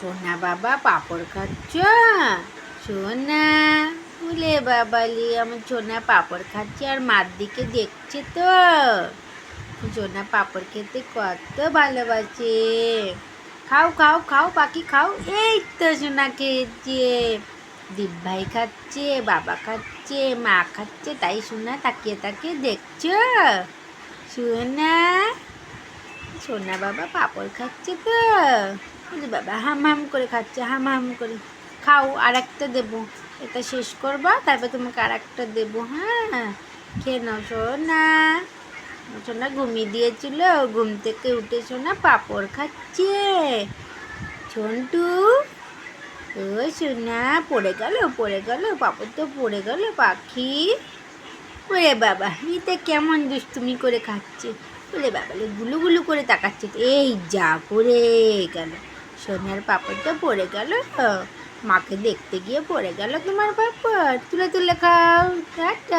সোনা বাবা পাপড় খাচ্ছ? সোনা বলে বাবালি আমার সোনা পাপড় খাচ্ছে আর মার দিকে দেখছে তো। সোনা পাপড় খেতে কত ভালোবাসে। খাও খাও খাও পাখি খাও, এই তো সোনা খেয়েছে। দিব্যাই খাচ্ছে, বাবা খাচ্ছে, মা খাচ্ছে, তাই সোনা তাকিয়ে তাকিয়ে দেখছ? সোনা সোনা বাবা পাপড় খাচ্ছে তো। বলে বাবা হাম হাম করে খাচ্ছে, হাম হাম করে। খাও আর একটা দেবো। এটা শেষ করবা, তারপর তোমাকে আর একটা দেবো হ্যাঁ? খেয়ে নাও সোনা। সোনা ঘুমিয়ে দিয়েছিল, ঘুম থেকে উঠে সোনা পাপড় খাচ্ছে। ঝন্টু, ও সোনা, পড়ে গেল পড়ে গেল, পাপড় তো পড়ে গেল, পাখি। ওরে বাবা, এটা কেমন দুষ্টুমি করে খাচ্ছে। বলে বাবালে গুলু গুলু করে তাকাচ্ছে। এই যা পড়ে গেল। সোনার পাপড়টা পড়ে গেল মাকে দেখতে গিয়ে পড়ে গেল তোমার পাপড়। তুলে তুলে খাও, টাটা।